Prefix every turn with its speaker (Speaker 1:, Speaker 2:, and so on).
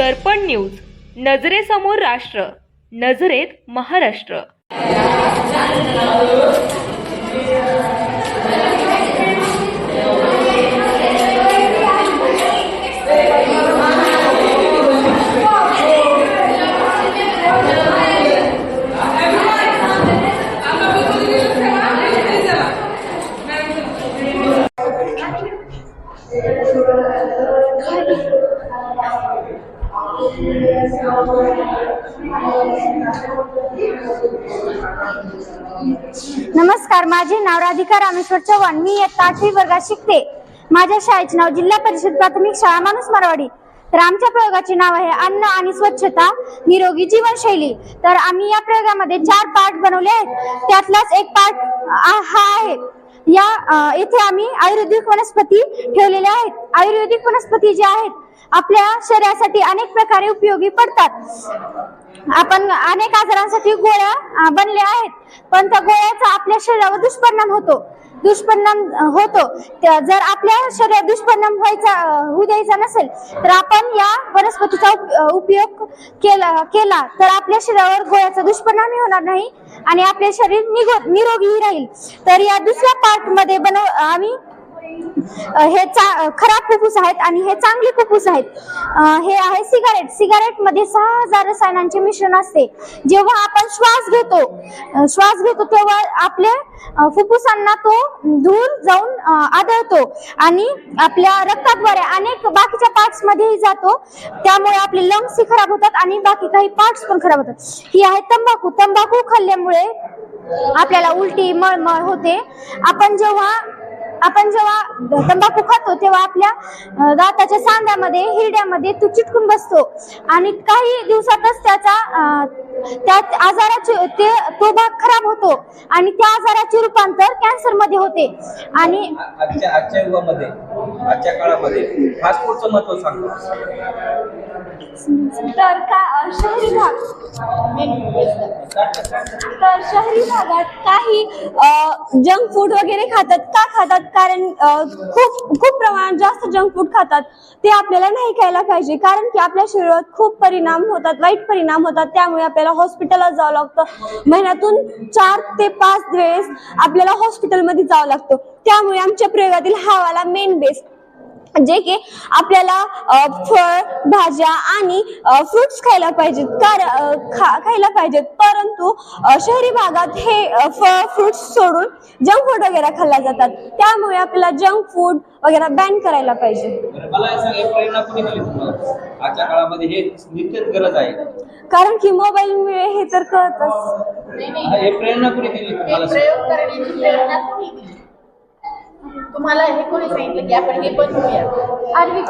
Speaker 1: दर्पण news नजरेसमोर राष्ट्र नजरेत महाराष्ट्र.
Speaker 2: नमस्कार माझे नाव राधिका रामेश्वर चव्हाण. मी इयत्ता आठवी वर्गात शिकते. माझ्या शाळेचे नाव जिल्हा परिषद प्राथमिक शाळा माणूस मारवाडी. तर आमच्या प्रयोगाचे नाव आहे अन्न आणि स्वच्छता निरोगी जीवनशैली. तर आम्ही या प्रयोगामध्ये चार पार्ट बनवले आहेत. त्यातलाच एक पार्ट हा आहे. या येथे आम्ही आयुर्वेदिक वनस्पती ठेवलेल्या आहेत. आयुर्वेदिक वनस्पती ज्या आहेत आपल्या शरीरासाठी अनेक प्रकारे उपयोगी पडतात. आपण अनेक आजारांसाठी गोळ्या बनल्या आहेत. पण त्या गोळ्याचा आपल्या शरीरावर दुष्परिणाम होतो. दुष्परिणाम होतो. जर आपल्या शरीरात दुष्परिणाम व्हायचा होऊ द्यायचा नसेल तर आपण या वनस्पतीचा उप- उपयोग केला केला तर आपल्या शरीरावर गोळ्याचा दुष्परिणामही होणार नाही आणि आपले शरीर निगो राहील. तर या दुसऱ्या पार्टमध्ये बनव आम्ही हे चा खराब फुफ्फुस आहेत आणि हे चांगले फुफ्फुस आहेत. हे आहे सिगारेट. सिगारेटमध्ये सहा हजार रसायनांचे मिश्रण असते. जेव्हा आपण श्वास घेतो श्वास घेतो तेव्हा आपल्या फुफ्फुसांना तो धूर जाऊन आदळतो आणि आपल्या रक्ताद्वारे अनेक बाकीच्या पार्ट्स मध्येही जातो. त्यामुळे आपले लंग्स ही खराब होतात आणि बाकी काही पार्ट्स पण खराब होतात. ही आहे तंबाखू. तंबाखू खाल्ल्यामुळे आपल्याला उलटी मळमळ होते. आपण जेव्हा आपण जेव्हा तंबाखू खातो तेव्हा आपल्या दाताच्या सांध्यामध्ये हिरड्यामध्ये तो चिटकून बसतो. आणि काही दिवसातच त्याचा त्या आजाराचे ते तो भाग खराब होतो. आणि त्या आजाराचे रूपांतर कॅन्सरमध्ये होते. आणि
Speaker 3: आजच्या आजच्या युगामध्ये आजच्या काळामध्ये फास्ट फूडचं महत्त्व सांगतो.
Speaker 2: तर का शहरी भाग.
Speaker 4: तर शहरी भागात काही जंक फूड वगैरे खातात का खातात? कारण खूप खूप प्रमाणात जास्त जंक फूड खातात. ते आपल्याला नाही खायला पाहिजे. कारण की आपल्या शरीरात खूप परिणाम होतात वाईट परिणाम होतात. त्यामुळे आपल्याला हॉस्पिटलला जावं लागतं. महिन्यातून चार ते पाच वेळेस आपल्याला हॉस्पिटलमध्ये जावं लागतं. त्यामुळे आमच्या प्रयोगातील हा वाला मेन बेस्ट जे की आपल्याला फळ भाज्या आणि फ्रुट्स खायला पाहिजेत. कार खा खायला पाहिजेत. परंतु शहरी भागात हे फळ फ्रुट्स सोडून जंक फूड वगैरे खाल्ला जातात. त्यामुळे आपल्याला जंक फूड वगैरे बॅन करायला पाहिजे.
Speaker 3: बरं, मला सांग एक प्रेरणा कोणी दिली तुम्हाला? आजच्या काळामध्ये हे नित्यच गरज आहे.
Speaker 4: कारण की मोबाईलमुळे हे तर कळतच.
Speaker 5: प्रेरणा कोणी दिली? तुम्हाला हे कोणी सांगितलं की आपण हे बनवूया
Speaker 2: आरवी